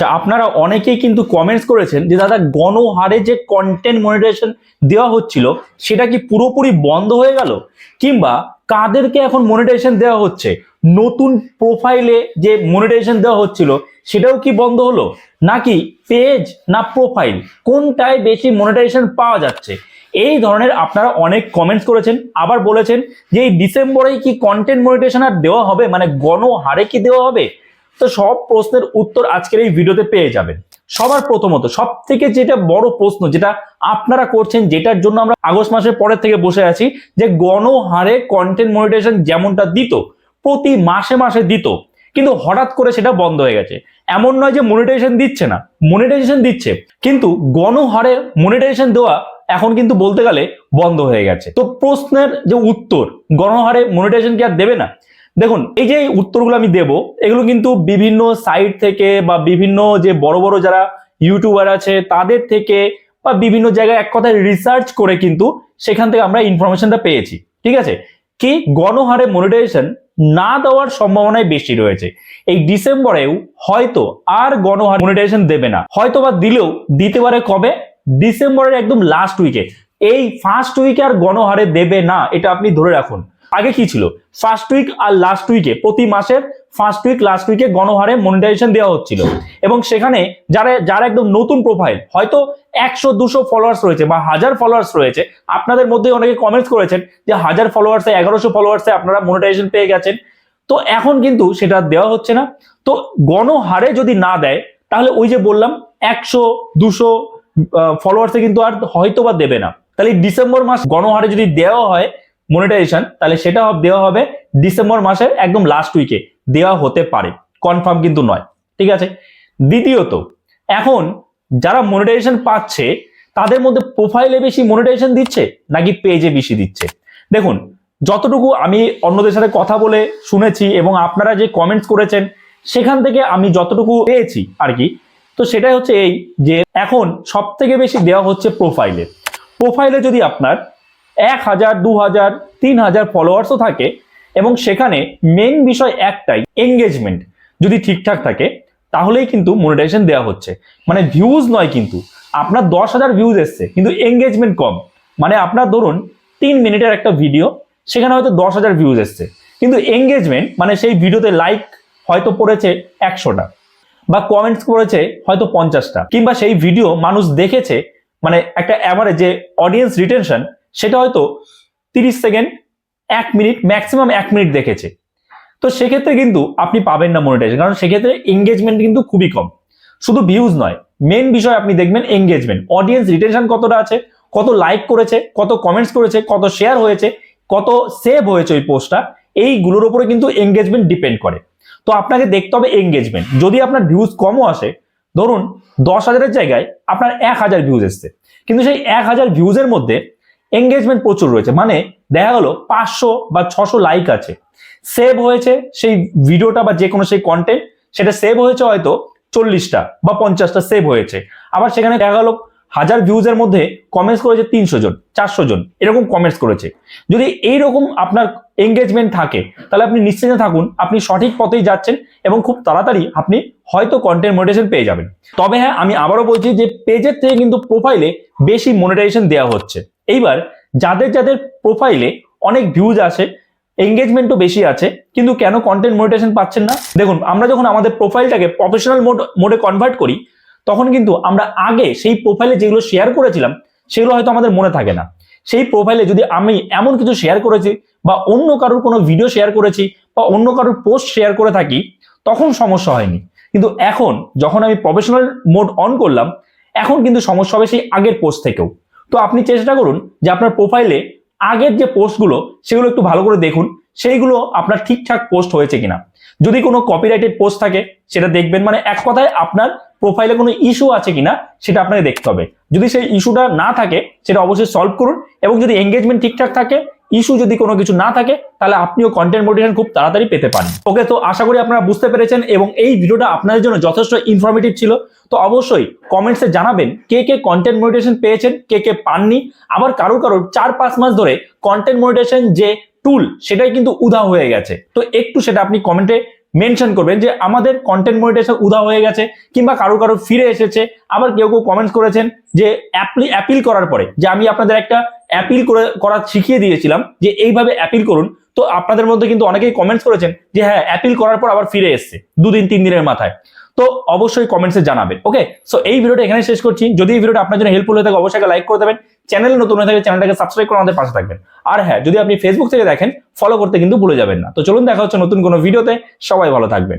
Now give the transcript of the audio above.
আচ্ছা আপনারা অনেকেই কিন্তু কমেন্টস করেছেন যে, দাদা, গণহারে যে কন্টেন্ট মনিটাইজেশন দেওয়া হচ্ছিল, সেটা কি পুরোপুরি বন্ধ হয়ে গেল? কিংবা, কাদেরকে এখন মনিটাইজেশন দেওয়া হচ্ছে? নতুন প্রোফাইলে যে মনিটাইজেশন দেওয়া হচ্ছিল, সেটাও কি বন্ধ হলো? নাকি পেজ না প্রোফাইল কোনটায় বেশি মনিটাইজেশন পাওয়া যাচ্ছে? এই ধরনের আপনারা অনেক কমেন্টস করেছেন। আবার বলেছেন যে, এই ডিসেম্বরেই কি কন্টেন্ট মনিটাইজেশন আর দেওয়া হবে? মানে গণহারে কি দেওয়া হবে? তো সব প্রশ্নের উত্তর আজকের এই ভিডিওতে পেয়ে যাবেন। সবার প্রথমত সব থেকে যেটা বড় প্রশ্ন যেটা আপনারা করছেন, যেটার জন্য আমরা আগস্ট মাসের পরের থেকে বসে আছি, যে গণহারে কন্টেন্ট মনিটাইজেশন যেমনটা দিত, প্রতি মাসে মাসে দিত, কিন্তু হঠাৎ করে সেটা বন্ধ হয়ে গেছে। এমন নয় যে মনিটাইজেশন দিচ্ছে না মনিটাইজেশন দিচ্ছে, কিন্তু গণহারে মনিটাইজেশন দেওয়া এখন কিন্তু বলতে গেলে বন্ধ হয়ে গেছে। তো প্রশ্নের যে উত্তর, গণহারে মনিটাইজেশন কি আর দেবে না? দেখুন, এই যে উত্তরগুলো আমি দেব, এগুলো কিন্তু বিভিন্ন সাইট থেকে বা বিভিন্ন যে বড় বড় যারা ইউটিউবার আছে, তাদের থেকে বা বিভিন্ন জায়গায় এক কথায় রিসার্চ করে কিন্তু সেখান থেকে আমরা ইনফরমেশনটা পেয়েছি, ঠিক আছে? কি গণহারে মনিটাইজেশন না দেওয়ার সম্ভাবনাই বেশি রয়েছে। এই ডিসেম্বরেও হয়তো আর গণহারে মনিটাইজেশন দেবে না। হয়তো বা দিলেও দিতে পারে কবে? ডিসেম্বরের একদম লাস্ট উইকে এই ফার্স্ট উইকে আর গণহারে দেবে না, এটা আপনি ধরে রাখুন। আগে কি ছিল? ফার্স্ট উইক আর লাস্ট উইকে প্রতি মাসের ফার্স্ট উইক লাস্ট উইকে গণহারে মনিটাইজেশন দেওয়া হচ্ছিল। এবং সেখানে যারা যারা একদম নতুন প্রোফাইল হয়তো একশো, দুশো ফলোয়ার্স রয়েছে বা হাজার ফলোয়ার্স রয়েছে, আপনাদের মধ্যে অনেকে কমেন্টস করেছেন যে হাজার ফলোয়ার্সে এগারোশো ফলোয়ার্সে আপনারা মনিটাইজেশন পেয়ে গেছেন। তো এখন কিন্তু সেটা দেওয়া হচ্ছে না। তো গণহারে যদি না দেয়, তাহলে ওই যে বললাম, একশো, দুশো ফলোয়ার্সে কিন্তু আর হয়তো বা দেবে না। তাহলে ডিসেম্বর মাস গণহারে যদি দেওয়া হয় মনিটাইজেশন তাহলে সেটা দেওয়া হবে ডিসেম্বর মাসের একদম লাস্ট উইকে দেওয়া হতে পারে। কনফার্ম কিন্তু নয়। ঠিক আছে? দ্বিতীয়ত, এখন যারা মনিটাইজেশন পাচ্ছে, তাদের মধ্যে প্রোফাইলে বেশি মনিটাইজেশন দিচ্ছে, নাকি পেজে বেশি দিচ্ছে? দেখুন, যতটুকু আমি অন্যদের সাথে কথা বলে শুনেছি এবং আপনারা যে কমেন্টস করেছেন, সেখান থেকে আমি যতটুকু পেয়েছি আর কি, তো সেটাই হচ্ছে এই যে এখন সব থেকে বেশি দেওয়া হচ্ছে প্রোফাইলে প্রোফাইলে যদি আপনার এক হাজার দু হাজার তিন হাজার ফলোয়ার্সও থাকে এবং সেখানে মেন বিষয় একটাই এঙ্গেজমেন্ট যদি ঠিকঠাক থাকে, তাহলেই কিন্তু মনিটাইজেশন দেওয়া হচ্ছে। মানে ভিউজ নয় কিন্তু, আপনার দশ হাজার ভিউজ এসছে, কিন্তু এঙ্গেজমেন্ট কম। মানে আপনার ধরুন, তিন মিনিটের একটা ভিডিও সেখানে হয়তো দশ হাজার ভিউজ এসছে। কিন্তু এঙ্গেজমেন্ট মানে সেই ভিডিওতে লাইক হয়তো পড়েছে একশোটা, বা কমেন্টস করেছে হয়তো পঞ্চাশটা, কিংবা সেই ভিডিও মানুষ দেখেছে মানে একটা অ্যাভারেজ যে অডিয়েন্স রিটেনশন সেটা হয়তো তিরিশ সেকেন্ড, এক মিনিট ম্যাক্সিমাম এক মিনিট দেখেছে। তো সেক্ষেত্রে কিন্তু আপনি পাবেন না মনিটাইজেশন কারণ সেক্ষেত্রে এঙ্গেজমেন্ট কিন্তু খুবই কম। শুধু ভিউজ নয় মেন বিষয় আপনি দেখবেন এঙ্গেজমেন্ট অডিয়েন্স রিটেনশন কতটা আছে, কত লাইক করেছে, কত কমেন্টস করেছে, কত শেয়ার হয়েছে, কত সেভ হয়েছে ওই পোস্টটা এইগুলোর উপরে কিন্তু এঙ্গেজমেন্ট ডিপেন্ড করে। তো আপনাকে দেখতে হবে এঙ্গেজমেন্ট যদি আপনার ভিউজ কমও আসে, ধরুন দশ হাজারের জায়গায় আপনার এক হাজার ভিউজ এসছে। কিন্তু সেই এক হাজার ভিউজের মধ্যে এঙ্গেজমেন্ট প্রচুর রয়েছে। মানে দেখা গেল পাঁচশো বা ছশো লাইক আছে। সেভ হয়েছে সেই ভিডিওটা বা যে কোনো সেই কন্টেন্ট সেটা সেভ হয়েছে হয়তো চল্লিশটা বা পঞ্চাশটা সেভ হয়েছে। আবার সেখানে দেখা গেলো হাজার ভিউজের মধ্যে কমেন্টস করেছে তিনশো জন, চারশো জন, এরকম কমেন্টস করেছে। যদি এইরকম আপনার এঙ্গেজমেন্ট থাকে, তাহলে আপনি নিশ্চিন্তে থাকুন, আপনি সঠিক পথেই যাচ্ছেন এবং খুব তাড়াতাড়ি আপনি হয়তো কন্টেন্ট মনিটাইজেশন পেয়ে যাবেন। তবে হ্যাঁ আমি আবারও বলছি যে পেজের থেকে কিন্তু প্রোফাইলে বেশি মনিটাইজেশন দেওয়া হচ্ছে। এইবার যাদের যাদের প্রোফাইলে অনেক ভিউজ আসে এঙ্গেজমেন্টও বেশি আছে, কিন্তু কেন কন্টেন্ট মনিটাইজেশন পাচ্ছেন না? দেখুন, আমরা যখন আমাদের প্রোফাইলটাকে প্রফেশনাল মোড মোডে কনভার্ট করি, তখন কিন্তু আমরা আগে সেই প্রোফাইলে যেগুলো শেয়ার করেছিলাম, সেগুলো হয়তো আমাদের মনে থাকে না। সেই প্রোফাইলে যদি আমি এমন কিছু শেয়ার করেছি বা অন্য কারোর কোনো ভিডিও শেয়ার করেছি বা অন্য কারোর পোস্ট শেয়ার করে থাকি, তখন সমস্যা হয়নি। কিন্তু এখন যখন আমি প্রফেশনাল মোড অন করলাম, এখন কিন্তু সমস্যা হবে সেই আগের পোস্ট থেকেও। তো আপনি চেষ্টা করুন যে আপনার প্রোফাইলে আগের যে পোস্টগুলো সেগুলো একটু ভালো করে দেখুন, সেইগুলো আপনার ঠিকঠাক পোস্ট হয়েছে কিনা। যদি কোনো কপিরাইটেড পোস্ট থাকে, সেটা দেখবেন মানে এক কথায় আপনার প্রোফাইলে কোনো ইস্যু আছে কিনা, সেটা আপনাকে দেখতে হবে। যদি সেই ইস্যুটা না থাকে, সেটা অবশ্যই সলভ করুন, এবং যদি এঙ্গেজমেন্ট ঠিকঠাক থাকে ইস্যু যদি কোনো কিছু না থাকে, তাহলে আপনিও কন্টেন্ট মোটিভেশন খুব তাড়াতাড়ি পেতে পারেন। ওকে তো আশা করি আপনারা বুঝতে পেরেছেন এবং এই ভিডিওটা আপনাদের জন্য যথেষ্ট ইনফরমেটিভ ছিল। তো অবশ্যই কমেন্টসে জানাবেন কে কে কন্টেন্ট মনিটেশন পেয়েছেন, কে কে পাননি। আবার কারোর কারোর চার পাঁচ মাস ধরে কন্টেন্ট মনিটেশন যে টুল সেটাই কিন্তু উধা হয়ে গেছে। তো একটু সেটা আপনি কমেন্টে মেনশন করবেন যে আমাদের কন্টেন্ট মনিটাইজেশন উদা হয়ে গেছে কিংবা কারও কারও ফিরে এসেছে। আবার কেউ কেউ কমেন্টস করেছেন যে অ্যাপিল করার পরে যে আমি আপনাদের একটা অ্যাপিল করে করা শিখিয়ে দিয়েছিলাম যে এইভাবে অ্যাপিল করুন। তো আপনাদের মধ্যে কিন্তু অনেকেই কমেন্টস করেছেন যে হ্যাঁ অ্যাপিল করার পর আবার ফিরে এসছে, দুদিন, তিন দিনের মাথায়। তো অবশ্যই কমেন্টসে জানাবেন ওকে সো এই ভিডিওটা এখানে শেষ করছি। যদি এই ভিডিওটা আপনার জন্য হেল্পফুল হয়ে থাকে, অবশ্যই লাইক করে দেবেন। চ্যানেল নতুন হয়ে থাকে চ্যানেলটাকে সাবস্ক্রাইব করে আমাদের পাশে থাকবেন। আর হ্যাঁ যদি আপনি ফেসবুক থেকে দেখেন ফলো করতে কিন্তু ভুলে যাবেন না। তো চলুন দেখা হচ্ছে নতুন কোনো ভিডিওতে সবাই ভালো থাকবেন।